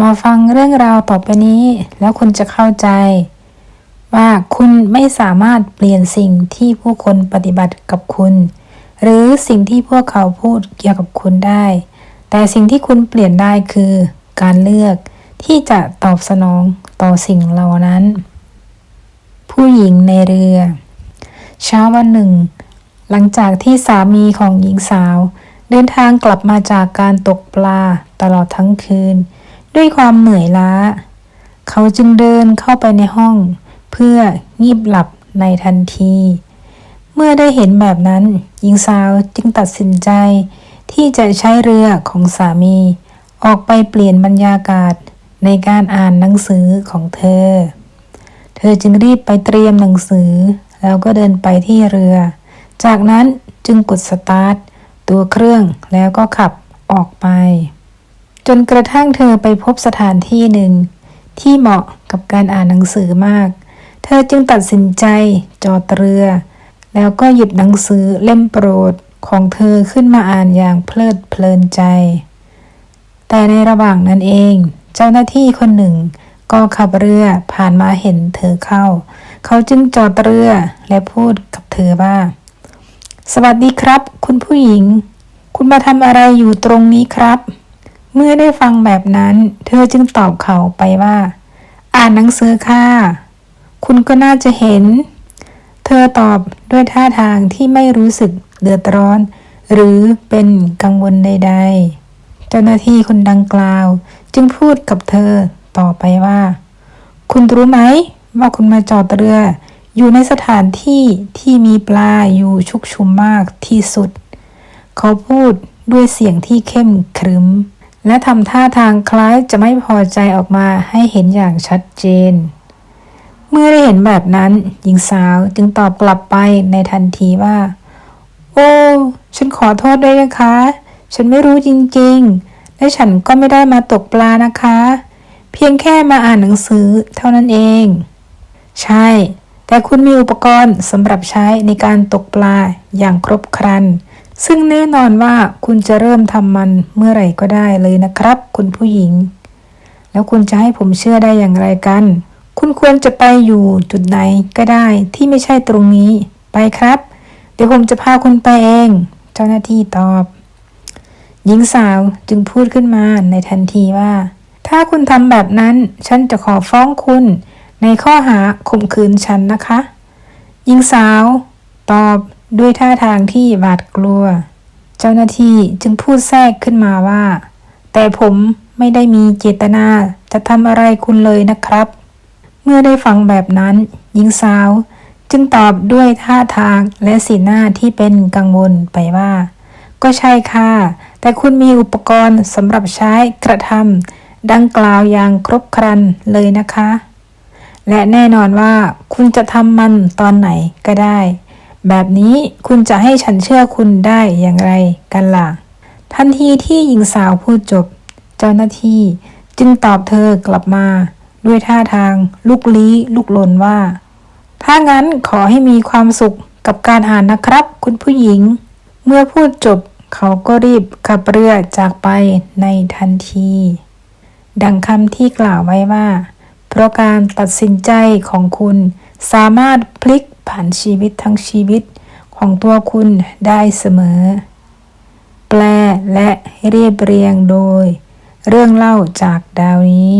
มาฟังเรื่องราวต่อไปนี้ แล้วคุณจะเข้าใจ ว่าคุณไม่สามารถเปลี่ยนสิ่งที่ผู้คนปฏิบัติกับคุณ หรือสิ่งที่พวกเขาพูดเกี่ยวกับคุณได้ แต่สิ่งที่คุณเปลี่ยนได้คือการเลือกที่จะตอบสนองต่อสิ่งเหล่านั้น ผู้หญิงในเรือ เช้าวันหนึ่ง หลังจากที่สามีของหญิงสาว เดินทางกลับมาจากการตกปลาตลอดทั้งคืน ด้วยความเหนื่อยล้า เขาจึงเดินเข้าไปในห้อง เพื่องีบหลับในทันที เมื่อได้เห็นแบบนั้นหญิงสาวจึงตัดสินใจ ที่จะใช้เรือของสามี ออกไปเปลี่ยนบรรยากาศในการอ่านหนังสือของเธอ เธอจึงรีบไปเตรียมหนังสือ แล้วก็เดินไปที่เรือ จากนั้นจึงกดสตาร์ทตัวเครื่องแล้วก็ขับออกไป จนกระทั่งเธอไปพบสถานที่หนึ่ง ที่เหมาะกับการอ่านหนังสือมาก เธอจึงตัดสินใจจอดเรือ แล้วก็หยิบหนังสือเล่มโปรดของเธอขึ้นมาอ่านอย่างเพลิดเพลินใจ แต่ในระหว่างนั้นเอง เจ้าหน้าที่คนหนึ่ง ก็ขับเรือผ่านมาเห็นเธอเข้า เขาจึงจอดเรือและพูดกับเธอว่า สวัสดีครับ คุณผู้หญิง คุณมาทำอะไรอยู่ตรงนี้ครับ เมื่อได้ฟังแบบนั้น เธอจึงตอบเขาไปว่า อ่านหนังสือค่ะ คุณก็น่าจะเห็น เธอตอบด้วยท่าทางที่ไม่รู้สึกเดือดร้อน หรือเป็นกังวลใด ๆ เจ้าหน้าที่คนดังกล่าว จึงพูดกับเธอต่อไปว่า คุณรู้ไหมว่าคุณมาจอดเรือ อยู่ในสถานที่ที่มีปลาอยู่ชุกชุมมากที่สุด เขาพูดด้วยเสียงที่เข้มขรึม และทำท่าทางคล้ายจะไม่พอใจออกมาให้เห็นอย่างชัดเจน เมื่อได้เห็นแบบนั้น หญิงสาวจึงตอบกลับไปในทันทีว่า โอ้ ฉันขอโทษด้วยนะคะ ฉันไม่รู้จริงๆ และฉันก็ไม่ได้มาตกปลานะคะ เพียงแค่มาอ่านหนังสือเท่านั้นเอง ใช่ แต่คุณมีอุปกรณ์สำหรับใช้ในการตกปลาอย่างครบครัน ซึ่งแน่นอนว่าคุณจะเริ่มทำมันเมื่อไหร่ก็ได้เลยนะครับ คุณผู้หญิง แล้วคุณจะให้ผมเชื่อได้อย่างไรกัน คุณควรจะไปอยู่จุดไหนก็ได้ที่ไม่ใช่ตรงนี้ไปครับ เดี๋ยวผมจะพาคุณไปเอง เจ้าหน้าที่ตอบ หญิงสาวจึงพูดขึ้นมาในทันทีว่า ถ้าคุณทำแบบนั้น ฉันจะขอฟ้องคุณ ในข้อหาข่มขืนฉันนะคะ หญิงสาว ตอบ ด้วยท่าทางที่หวาดกลัว เจ้าหน้าที่จึงพูดแทรกขึ้นมาว่า แต่ผมไม่ได้มีเจตนาจะทำอะไรคุณเลยนะครับ เมื่อได้ฟังแบบนั้น หญิงสาว จึงตอบด้วยท่าทางและสีหน้าที่เป็นกังวลไปว่า ก็ใช่ค่ะ แต่คุณมีอุปกรณ์สำหรับใช้กระทำดังกล่าวอย่างครบครันเลยนะคะ และแน่นอนว่าคุณจะทำมันตอนไหนก็ได้ แบบนี้คุณจะให้ฉันเชื่อคุณได้อย่างไรกันล่ะ ทันทีที่หญิงสาวพูดจบ เจ้าหน้าที่จึงตอบเธอกลับมา ด้วยท่าทางลุกลี้ลุกลนว่า ถ้างั้นขอให้มีความสุขกับการอ่านนะครับ คุณผู้หญิง เมื่อพูดจบเขาก็รีบขับเรือจากไปในทันที ดังคำที่กล่าวไว้ว่า เพราะการตัดสินใจของคุณสามารถพลิก ผ่านชีวิตทั้งชีวิตของตัวคุณได้เสมอ แปลและเรียบเรียงโดย เรื่องเล่าจากดาวนี้